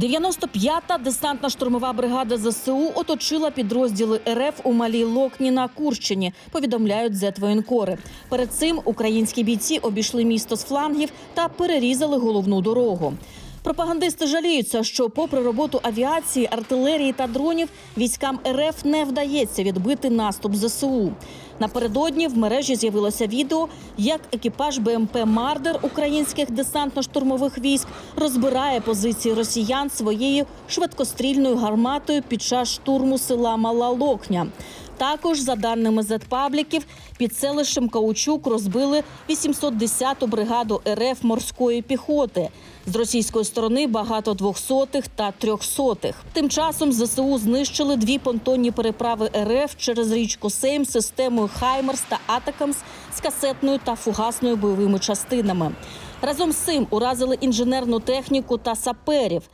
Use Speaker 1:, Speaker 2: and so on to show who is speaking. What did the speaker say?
Speaker 1: 95-та десантна штурмова бригада ЗСУ оточила підрозділи РФ у малій Локні на Курщині. Повідомляють зетвоєнкори. Перед цим українські бійці обійшли місто з флангів та перерізали головну дорогу. Пропагандисти жаліються, що, попри роботу авіації, артилерії та дронів, військам РФ не вдається відбити наступ ЗСУ. Напередодні в мережі з'явилося відео, як екіпаж БМП Мардер українських десантно-штурмових військ розбирає позиції росіян своєю швидкострільною гарматою під час штурму села Мала Локня. Також, за даними зетпабліків, під селищем Каучук розбили 810-ту бригаду РФ морської піхоти. З російської сторони багато двохсотих та трьохсотих. Тим часом ЗСУ знищили дві понтонні переправи РФ через річку Сейм системою Хаймерс та Атакамс з касетною та фугасною бойовими частинами. Разом з цим уразили інженерну техніку та саперів.